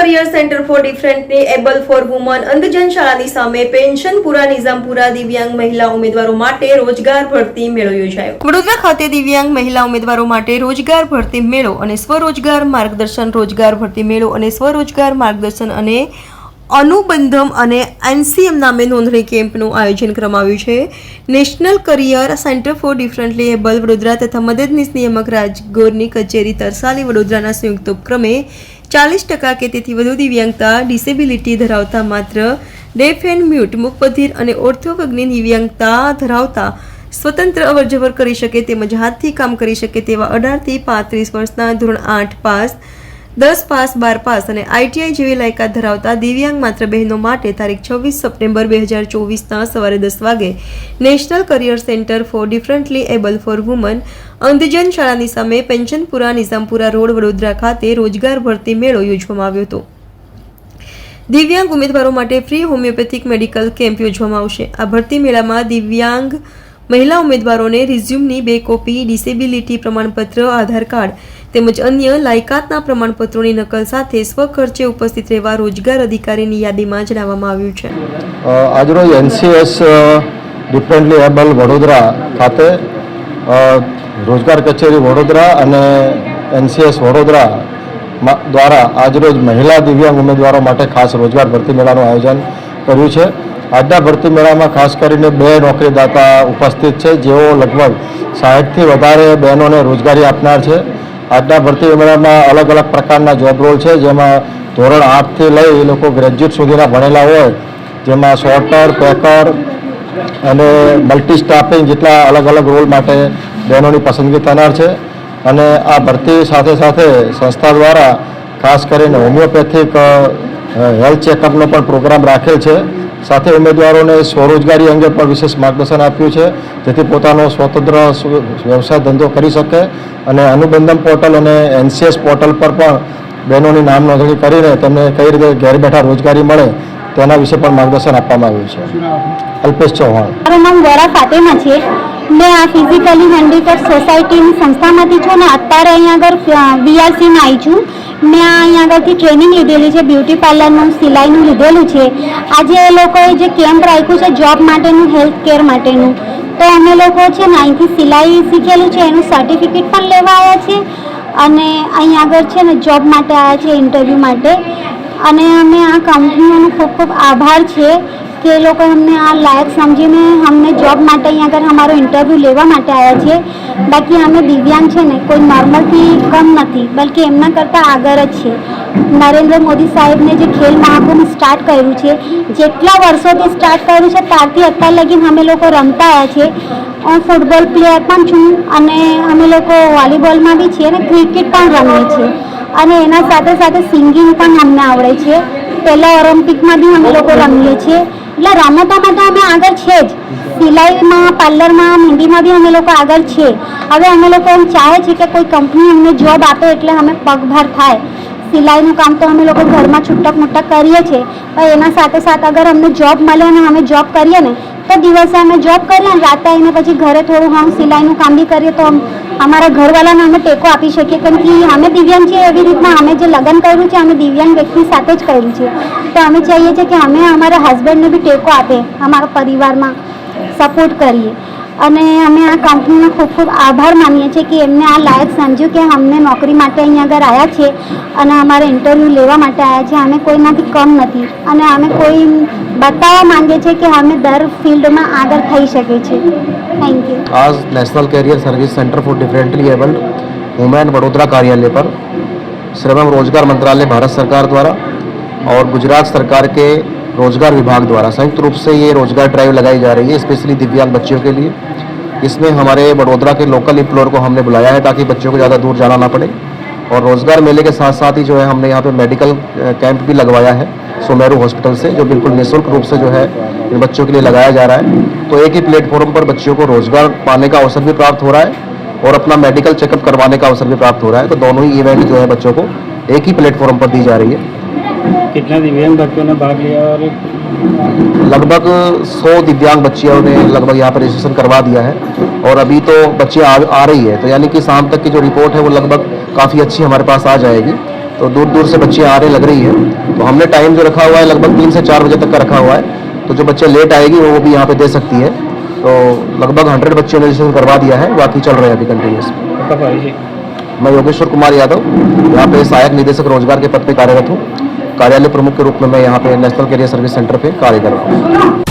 Career centre for ડિફરન્ટની able for woman અંધજન શાળાની સામે પેન્શનપુરા નિઝામપુરા દિવ્યાંગ મહિલા ઉમેદવારો માટે રોજગાર ભરતી મેળો યોજાયો. વડોદરા ખાતે દિવ્યાંગ મહિલા ઉમેદવારો માટે રોજગાર ભરતી મેળો અને સ્વરોજગાર માર્ગદર્શન, રોજગાર ભરતી મેળો અને સ્વરોજગાર માર્ગદર્શન અને અનુબંધમ અને એનસીએમ નામે નોંધણી કેમ્પનું આયોજન કરવામાં આવ્યું છે national career centre for differently able Vadodara તથા મદદનીશ નિયામક રાજગોરની કચેરી તરસાલી વડોદરાના સંયુક્ત ઉપક્રમે ચાલીસ ટકા કે તેથી વધુ દિવ્યાંગતા ડિસેબિલિટી ધરાવતા માત્ર ડેફ એન્ડ મ્યુટ મુકબધિર અને ઓર્થોગની દિવ્યાંગતા ધરાવતા સ્વતંત્ર અવરજવર કરી શકે તેમજ હાથથી કામ કરી શકે તેવા અઢારથી પાંત્રીસ વર્ષના ધોરણ આઠ પાસ દસ પાસ, બાર પાસ અને આઈટીઆઈ જેવી લાયકાત ધરાવતા દિવ્યાંગ માત્ર બહેનો માટે તારીખ છવ્વીસ સપ્ટેમ્બર બે હજાર ચોવીસના સવારે દસ વાગે national career centre for differently able for women, અંધજન શાળાની સામે પેન્શનપુરા નિઝામપુરા રોડ, વડોદરા ખાતે રોજગાર ભરતી મેળો યોજવામાં આવ્યો હતો. દિવ્યાંગ ઉમેદવારો માટે ફ્રી હોમિયોપેથિક મેડિકલ કેમ્પ યોજવામાં આવશે. આ ભરતી મેળામાં દિવ્યાંગ મહિલા ઉમેદવારોને રિઝ્યુમની બે કોપી ડિસેબિલિટી પ્રમાણપત્ર, આધાર કાર્ડ તેમજ અન્ય લાયકાતના પ્રમાણપત્રોની નકલ સાથે સ્વખર્ચે ઉપસ્થિત રહેવા રોજગાર અધિકારીની યાદીમાં જણાવવામાં આવ્યું છે. આજરોજ એનસીએસ ડિપેન્ડલી એબલ વડોદરા ખાતે રોજગાર કચેરી વડોદરા અને એનસીએસ વડોદરા દ્વારા આજરોજ મહિલા દિવ્યાંગ ઉમેદવારો માટે ખાસ રોજગાર ભરતી મેળાનું આયોજન કર્યું છે. આજના ભરતી મેળામાં ખાસ કરીને બે નોકરીદાતા ઉપસ્થિત છે, જેઓ લગભગ સાઠથી વધારે બહેનોને રોજગારી આપનાર છે. આજના ભરતી મેળામાં અલગ અલગ પ્રકારના જોબ રોલ છે. જેમાં ધોરણ આઠથી લઈ એ લોકો ગ્રેજ્યુએટ સુધીના ભણેલા હોય. જેમાં સોર્ટર પેકર અને મલ્ટી સ્ટાફિંગ જેટલા અલગ અલગ રોલ માટે બહેનોની પસંદગી થનાર છે. અને આ ભરતી સાથે સાથે સંસ્થા દ્વારા ખાસ કરીને હોમિયોપેથિક હેલ્થ ચેકઅપનો પણ પ્રોગ્રામ રાખેલ છે. સાથે ઉમેદવારોને સ્વરોજગારી અંગે પણ વિશેષ માર્ગદર્શન આપ્યું છે જેથી પોતાનો સ્વતંત્ર વ્યવસાય ધંધો કરી શકે અને અનુબંધન પોર્ટલ અને એનસીએસ પોર્ટલ પર પણ બહેનોની નામ નોંધણી કરીને તેમને કઈ રીતે ઘેર બેઠા રોજગારી મળે તેના વિશે પણ માર્ગદર્શન આપવામાં આવ્યું છે. અલ્પેશ ચૌહાણ. મારું નામ વોરા ફાતેમા છે. મેં આ ફિઝિકલી હેન્ડીકેપ સોસાયટીની સંસ્થામાંથી છું ને અત્યારે અહીંયા આગળ બીઆરસીમાં આવી છું. મેં અહીંયા આગળથી ટ્રેનિંગ લીધેલી છે બ્યુટી પાર્લરનું સિલાઈનું લીધેલું છે. આજે એ લોકોએ જે કેમ્પ રાખ્યું છે જોબ માટેનું હેલ્થ કેર માટેનું, તો અમે લોકો છે ને અહીંથી સિલાઈ શીખેલું છે, એનું સર્ટિફિકેટ પણ લેવા આવ્યા છે અને અહીં આગળ છે ને જોબ માટે આવ્યા છે ઇન્ટરવ્યૂ માટે. અને અમે આ કંપનીઓનો ખૂબ ખૂબ આભાર છે. કે લોકો અમને આ લાયક સમજીને અમને જોબ માટે અહીંયા આગળ અમારો ઇન્ટરવ્યૂ લેવા માટે આવ્યા છે. બાકી અમે દિવ્યાંગ છે ને, કોઈ નોર્મલથી કમ નથી, બલકે એમના કરતાં આગળ જ છે. નરેન્દ્ર મોદી સાહેબને જે ખેલ મહાકુંભ સ્ટાર્ટ કર્યું છે, જેટલા વર્ષોથી સ્ટાર્ટ કર્યું છે, ત્યારથી અત્યાર લગીને અમે લોકો રમતા આવ્યા છે. હું ફૂટબોલ પ્લેયર પણ છું અને અમે લોકો વોલીબોલમાં બી છીએ અને ક્રિકેટ પણ રમીએ છીએ. અને એના સાથે સાથે સિંગિંગ પણ અમને આવડે છે. પહેલાં ઓલિમ્પિકમાં બી અમે લોકો રમીએ છીએ. એટલે રમતોમાં તો અમે આગળ છે જ. સિલાઈમાં, પાર્લરમાં મહેંદીમાં બી અમે લોકો આગળ છે. હવે અમે લોકો એમ ચાહે છે કે કોઈ કંપની અમને જોબ આપે એટલે અમે પગભાર થાય. સિલાઈનું કામ તો અમે લોકો ઘરમાં છૂટક મૂટક કરીએ છીએ. પણ એના સાથે સાથે અગર અમને જોબ મળે અને અમે જોબ કરીએ ને, તો દિવસે અમે જોબ કરીએ અને રાતે આવીને પછી ઘરે થોડું હા સિલાઈનું કામ બી કરીએ તો અમારા ઘરવાળાને અમે ટેકો આપી શકીએ, કેમ કે અમે દિવ્યાંગ છીએ એવી રીતના અમે જે લગ્ન કર્યું છે, અમે દિવ્યાંગ વ્યક્તિ સાથે જ કર્યું છે. તો અમે ચાહીએ છીએ કે અમે અમારા હસબન્ડને બી ટેકો આપે, અમારા પરિવારમાં સપોર્ટ કરીએ. અને અમે આ કંપનીનો ખૂબ ખૂબ આભાર માનીએ છીએ કે એમને આ લાયક સમજ્યું કે અમને નોકરી માટે અહીંયા આગળ આવ્યા છે અને અમારે ઇન્ટરવ્યૂ લેવા માટે આવ્યા છે. અમે કોઈનાથી કમ નથી અને અમે કોઈ બતાવવા માંગીએ છીએ કે અમે દર ફિલ્ડમાં આગળ થઈ શકે છે. आज national career service centre for differently abled women Vadodara कार्यालय पर श्रम एवं रोज़गार मंत्रालय भारत सरकार द्वारा और गुजरात सरकार के रोज़गार विभाग द्वारा संयुक्त रूप से ये रोज़गार ड्राइव लगाई जा रही है स्पेशली दिव्यांग बच्चों के लिए। इसमें हमारे वडोदरा के लोकल इम्प्लोर को हमने बुलाया है ताकि बच्चों को ज़्यादा दूर जाना ना पड़े। और रोज़गार मेले के साथ साथ ही जो है हमने यहाँ पे मेडिकल कैंप भी लगवाया है। सोमेरू हॉस्पिटल से जो बिल्कुल निःशुल्क रूप से जो है इन बच्चों के लिए लगाया जा रहा है। तो एक ही प्लेटफॉर्म पर बच्चों को रोज़गार पाने का अवसर भी प्राप्त हो रहा है और अपना मेडिकल चेकअप करवाने का अवसर भी प्राप्त हो रहा है। तो दोनों ही इवेंट जो है बच्चों को एक ही प्लेटफॉर्म पर दी जा रही है। कितने दिव्यांग बच्चों ने भाग लिया और लगभग 100 दिव्यांग बच्चियों ने लगभग यहाँ पर रजिस्ट्रेशन करवा दिया है और अभी तो बच्चे आ, आ रही है। तो यानी कि शाम तक की जो रिपोर्ट है वो लगभग काफ़ी अच्छी हमारे पास आ जाएगी। तो दूर दूर से बच्चियाँ आने लग रही है। तो हमने टाइम जो रखा हुआ है, लगभग तीन से चार बजे तक का रखा हुआ है। तो जो बच्चे लेट आएगी, वो भी यहाँ पे दे सकती है। तो लगभग हंड्रेड बच्चों ने रजिस्ट्रेशन करवा दिया है, बाकी चल रहे हैं अभी कंटिन्यूस मैं योगेश्वर कुमार यादव, यहाँ पे सहायक निदेशक रोज़गार के पद पे कार्यरत हूँ। कार्यालय प्रमुख के रूप में मैं यहाँ पे नेशनल कैरियर सर्विस सेंटर पे कार्य कर रहा हूँ।